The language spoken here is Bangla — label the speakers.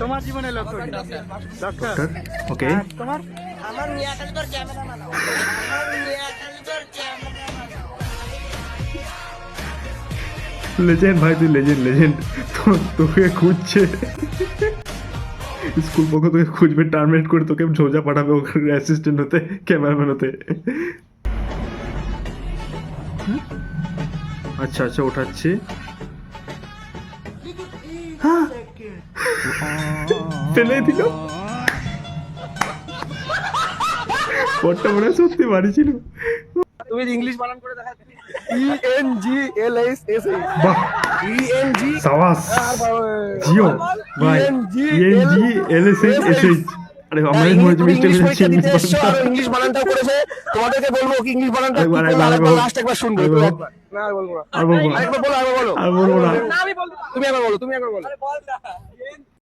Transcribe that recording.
Speaker 1: তোমার জীবনের লক্ষ্য? ডক্টর
Speaker 2: ওকে
Speaker 1: তোমার?
Speaker 3: আমার খালি ক্যামেরা বানাও। আমার ক্যামেরা
Speaker 2: লেজেন্ড ভাই তুই লেজেন্ড লেজেন্ড তোকে খুঁজছে। স্কুল পক্ষ তোকে খুঁজবে টার্মিনেট করে তোকে সোজা পাঠাবে ওখানে অ্যাসিস্ট্যান্ট হতে ক্যামেরাম্যান হতে। আচ্ছা আচ্ছা ওঠাচ্ছি। হ্যাঁ। ফেলে দিল। মনে হয় সত্যি বাড়ি ছিল।
Speaker 1: তুমি ইংলিশ বানান করে দেখা E N G L S S A
Speaker 2: বাহ।
Speaker 1: ই এন জি
Speaker 2: সাবাস। জিও। ভাই
Speaker 1: ENG
Speaker 2: N G L S H S H আরে আমরা মনে হচ্ছে মিস্টেক
Speaker 1: ইংলিশ
Speaker 2: হয়েছে ইংলিশ
Speaker 1: বানানটাও করেছে। তোমাদেরকে বলব কি ইংলিশ বানানটা
Speaker 2: একবার, একবার,
Speaker 1: আরেকবার লাস্ট একবার শুনব। না আর বলব না।
Speaker 2: আর বলব না। আর বলব না
Speaker 1: তুমি একবার বলো তুমি একবার বলো।